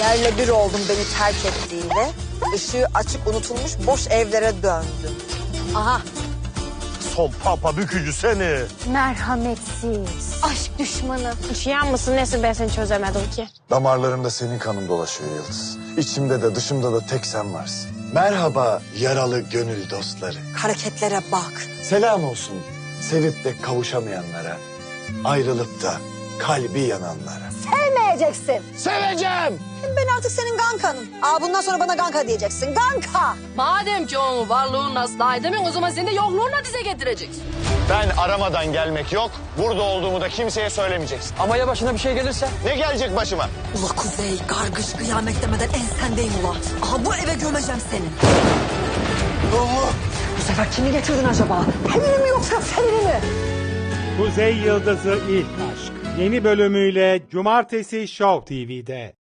Yerle bir oldum beni terk ettiğiyle. Işığı açık unutulmuş boş evlere döndüm. Aha Son papa bükücü seni. Merhametsiz. Aşk düşmanı. Şiyan mısın nesin ben seni çözemedim ki. Damarlarımda senin kanın dolaşıyor Yıldız. İçimde de dışımda da tek sen varsın. Merhaba yaralı gönül dostları. hareketlere bak. Selam olsun sevip de kavuşamayanlara. Ayrılıp da kalbi yananlara. Sevmeyeceksin. Seveceğim. Ben artık senin gankanım. Aa bundan sonra bana ganka diyeceksin. Ganka. Madem ki onun varlığını asla edemin o zaman seni de yokluğunla dize getireceksin. Ben aramadan gelmek yok. Burada olduğumu da kimseye söylemeyeceksin. Ama ya başına bir şey gelirse? Ne gelecek başıma? Ula Kuzey, kargış kıyamet demeden ensendeyim ula. Aha bu eve gömeceğim seni. Bu sefer kimi getirdin acaba? Pelini mi yoksa Selin'i mi? Kuzey Yıldızı İlk yeni bölümüyle Cumartesi Show TV'de.